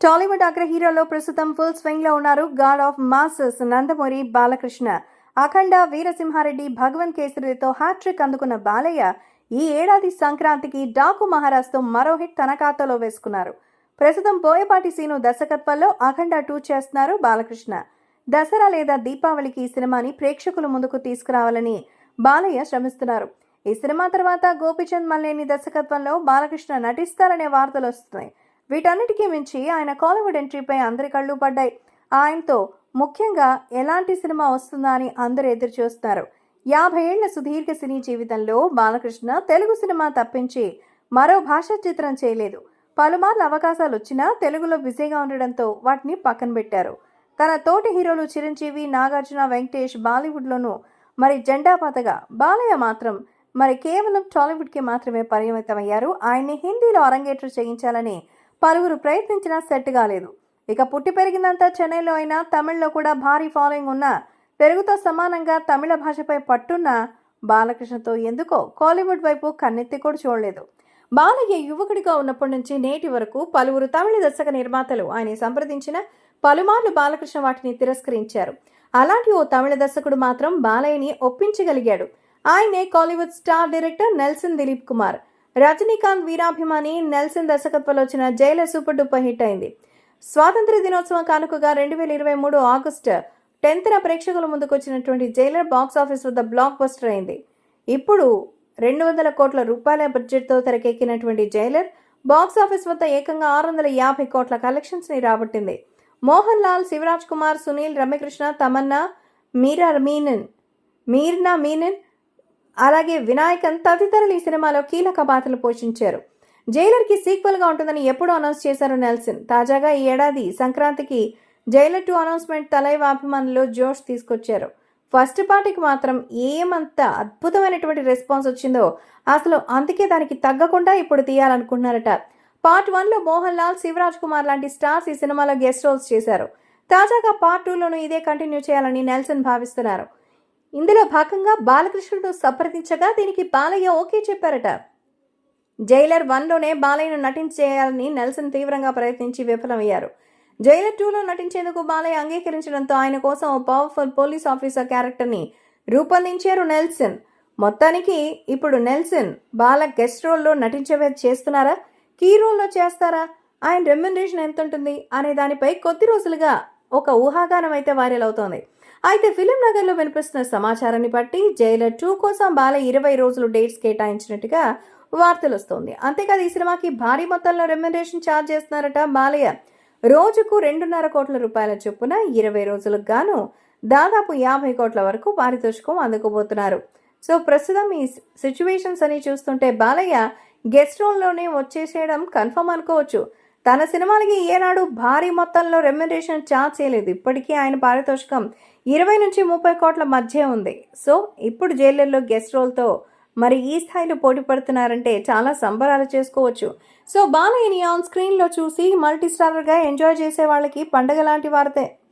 టాలీవుడ్ అగ్ర హీరోలో ప్రస్తుతం ఫుల్ స్వింగ్లో ఉన్నారు god of masses Nandamuri Balakrishna. Akhanda Veerasimhareddy Bhagavanth కేసరితో hat trick అందుకున్న బాలయ్య ఈ ఏడాది సంక్రాంతికి డాకు మహారాజ్తో మరో హిట్ తన ఖాతాలో వేసుకున్నారు. ప్రస్తుతం బోయపాటి సీను దర్శకత్వంలో అఖండ టూ చేస్తున్నారు బాలకృష్ణ. దసరా లేదా దీపావళికి ఈ సినిమాని ప్రేక్షకుల ముందుకు తీసుకురావాలని బాలయ్య శ్రమిస్తున్నారు. ఈ సినిమా తర్వాత గోపిచంద్ మల్లేని దర్శకత్వంలో బాలకృష్ణ నటిస్తారనే వార్తలు వస్తున్నాయి. వీటన్నిటికీ మించి ఆయన కాలీవుడ్ ఎంట్రీపై అందరి కళ్ళు పడ్డాయి. ఆయనతో ముఖ్యంగా ఎలాంటి సినిమా వస్తుందా అని అందరూ ఎదురు చూస్తున్నారు యాభై ఏళ్ళ సుదీర్ఘ సినీ జీవితంలో బాలకృష్ణ తెలుగు సినిమా తప్పించి మరో భాషా చిత్రం చేయలేదు. పలుమార్లు అవకాశాలు వచ్చినా తెలుగులో బిజీగా ఉండడంతో వాటిని పక్కన పెట్టారు. తన తోటి హీరోలు చిరంజీవి నాగార్జున వెంకటేష్ బాలీవుడ్లోనూ మరి జెండాపాతగా బాలయ్య మాత్రం మరి కేవలం టాలీవుడ్కి మాత్రమే పరిమితమయ్యారు. ఆయన్ని హిందీలో అరంగేట్రు చేయించాలని పలువురు ప్రయత్నించినా సెట్ కాలేదు. ఇక పుట్టి పెరిగిందంతా చెన్నైలో అయినా తమిళ్ళో కూడా భారీ ఫాలోయింగ్ ఉన్న తెలుగుతో సమానంగా తమిళ భాషపై పట్టున్న బాలకృష్ణతో ఎందుకో కాలీవుడ్ వైపు కన్నెత్తి కూడా చూడలేదు. బాలయ్య యువకుడిగా ఉన్నప్పటి నుంచి నేటి వరకు పలువురు తమిళ దర్శక నిర్మాతలు ఆయన సంప్రదించిన పలుమార్లు బాలకృష్ణ వాటిని తిరస్కరించారు. అలాంటి ఓ తమిళ దర్శకుడు మాత్రం బాలయ్యని ఒప్పించగలిగాడు. ఆయనే Kollywood star director Nelson Dileep Kumar. Rajinikanth వీరాభిమాని Nelson దర్శకత్వంలో వచ్చిన జైలర్ సూపర్ డూపర్ హిట్ అయింది. స్వాతంత్ర దినోత్సవం కానుకగా రెండు వేల ఇరవై మూడు ఆగస్టు టెన్త్న ప్రేక్షకుల ముందుకు వచ్చినటువంటి జైలర్ బాక్స్ ఆఫీస్ వద్ద బ్లాక్ బస్టర్ అయింది. ఇప్పుడు రెండు వందల కోట్ల రూపాయల బడ్జెట్తో తెరకెక్కినటువంటి జైలర్ బాక్స్ ఆఫీస్ వద్ద ఏకంగా ఆరు వందల యాభై కోట్ల కలెక్షన్స్ని రాబట్టింది. మోహన్ లాల్ శివరాజ్ కుమార్ సునీల్ రమ్యకృష్ణ తమన్నా మీరా మీనన్ మీర్నా మీనన్ అలాగే వినాయకన్ తదితరులు ఈ సినిమాలో కీలక పాత్రలు పోషించారు. జైలర్కి సీక్వెల్గా ఉంటుందని ఎప్పుడు అనౌన్స్ చేశారు నెల్సన్. తాజాగా ఈ ఏడాది సంక్రాంతికి జైలర్ టూ అనౌన్స్మెంట్ తలైవ అభిమానులు జోష్ తీసుకొచ్చారు. ఫస్ట్ పార్టీకి మాత్రం ఏమంత అద్భుతమైనటువంటి రెస్పాన్స్ వచ్చిందో అసలు అందుకే దానికి తగ్గకుండా ఇప్పుడు తీయాలనుకుంటున్నారట. పార్ట్ వన్లో మోహన్ లాల్ శివరాజ్ కుమార్ లాంటి స్టార్స్ ఈ సినిమాలో గెస్ట్ రోల్స్ చేశారు. తాజాగా పార్ట్ టూలోనూ ఇదే కంటిన్యూ చేయాలని నెల్సన్ భావిస్తున్నారు. ఇందులో భాగంగా బాలకృష్ణుడు సంప్రదించగా దీనికి బాలయ్య ఓకే చెప్పారట. జైలర్ వన్లోనే బాలయ్యను నటించేయాలని నెల్సన్ తీవ్రంగా ప్రయత్నించి విఫలమయ్యారు. జైలర్ టూలో నటించేందుకు బాలయ్య అంగీకరించడంతో ఆయన కోసం ఓ పవర్ఫుల్ పోలీస్ ఆఫీసర్ క్యారెక్టర్ని రూపొందించారు నెల్సన్. మొత్తానికి ఇప్పుడు నెల్సన్ బాల గెస్ట్ రోల్లో నటించే చేస్తున్నారా? కీ రోల్లో చేస్తారా? ఆయన రెమ్యునరేషన్ ఎంత ఉంటుంది అనే దానిపై కొద్ది రోజులుగా ఒక ఊహాగానం అయితే వైరల్ అవుతోంది. అయితే ఫిలిం నగర్లో వినిపిస్తున్న సమాచారాన్ని బట్టి జైలర్ టూ కోసం బాల ఇరవై రోజులు డేట్స్ కేటాయించినట్టుగా వార్తలు వస్తోంది అంతేకాదు ఈ సినిమాకి భారీ మొత్తంలో రెమ్యునరేషన్ ఛార్జ్ చేస్తున్నారట బాలయ్య. రోజుకు రెండున్నర కోట్ల రూపాయల చొప్పున ఇరవై రోజులకు గాను దాదాపు యాభై కోట్ల వరకు పారితోషికం అందుకోబోతున్నారు. సో ప్రస్తుతం ఈ సిచ్యువేషన్స్ అని చూస్తుంటే బాలయ్య గెస్ట్ రోల్లోనే వచ్చేసేయడం కన్ఫర్మ్ అనుకోవచ్చు. తన సినిమాలకి ఏనాడు భారీ మొత్తంలో రెమ్యునరేషన్ ఛార్జ్ చేయలేదు. ఇప్పటికీ ఆయన పారితోషికం ఇరవై నుంచి ముప్పై కోట్ల మధ్య ఉంది. సో ఇప్పుడు జైలర్లో గెస్ట్ రోల్తో మరి ఈ స్థాయిలో పోటీ పడుతున్నారంటే చాలా సంబరాలు చేసుకోవచ్చు. సో బాలయ్యని ఆన్ స్క్రీన్లో చూసి మల్టీ స్టారర్గా ఎంజాయ్ చేసే వాళ్ళకి పండగ లాంటి వారితే